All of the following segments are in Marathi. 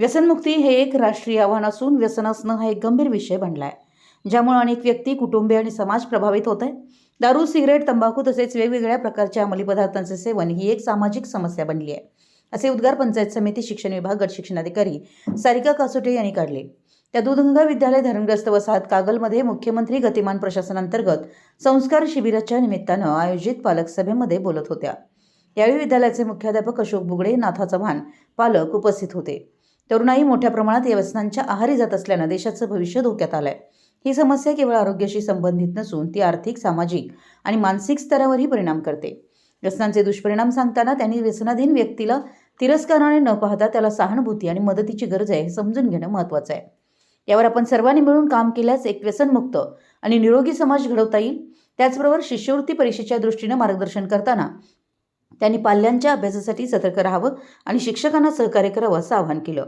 व्यसनमुक्ती हे एक राष्ट्रीय आव्हान असून व्यसन असणं हा एक गंभीर विषय बनला आहे ज्यामुळे अनेक व्यक्ती कुटुंबे आणि समाज प्रभावित होत आहे दारू सिगरेट तंबाखू तसेच वेगवेगळ्या प्रकारच्या अंमली पदार्थांचे सेवन ही एक सामाजिक समस्या बनली आहे असे उद्गार पंचायत समिती शिक्षण विभाग गट शिक्षणाधिकारी सारिका कासोटे यांनी काढले. त्या दूधगंगा विद्यालय धरणग्रस्त वसाहत कागलमध्ये मुख्यमंत्री गतिमान प्रशासनांतर्गत संस्कार शिबिराच्या निमित्तानं आयोजित पालक सभेमध्ये बोलत होत्या. यावेळी विद्यालयाचे मुख्याध्यापक अशोक बुगडे नाथा चव्हाण पालक उपस्थित होते. तरुणाई मोठ्या प्रमाणात या व्यसनांच्या आहारी जात असल्यानं देशाचं भविष्य धोक्यात आलंय. ही समस्या केवळ आरोग्याशी संबंधित नसून ती आर्थिक सामाजिक आणि मानसिक स्तरावरही परिणाम करते. व्यसनांचे दुष्परिणाम सांगताना त्यांनी व्यसनाधीन व्यक्तीला तिरस्काराने न पाहता त्याला सहानुभूती आणि मदतीची गरज आहे हे समजून घेणं महत्त्वाचं आहे. यावर आपण सर्वांनी मिळून काम केल्यास एक व्यसनमुक्त आणि निरोगी समाज घडवता येईल. त्याचबरोबर शिष्यवृत्ती परीक्षेच्या दृष्टीनं मार्गदर्शन करताना त्यांनी पाल्यांच्या अभ्यासासाठी सतर्क राहावं आणि शिक्षकांना सहकार्य करावं असं आवाहन केलं.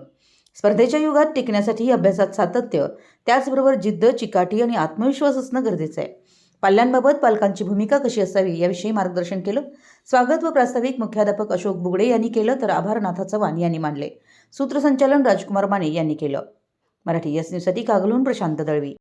स्पर्धेच्या युगात टिकण्यासाठी अभ्यासात सातत्य त्याचबरोबर जिद्द चिकाटी आणि आत्मविश्वास असणं गरजेचं आहे. पाल्यांबाबत पालकांची भूमिका कशी असावी याविषयी मार्गदर्शन केलं. स्वागत व प्रास्ताविक मुख्याध्यापक अशोक बुगडे यांनी केलं तर आभारनाथा चव्हाण यांनी मानले. सूत्रसंचालन राजकुमार माने यांनी केलं. मराठी एस न्यूजसाठी कागलून प्रशांत दळवी.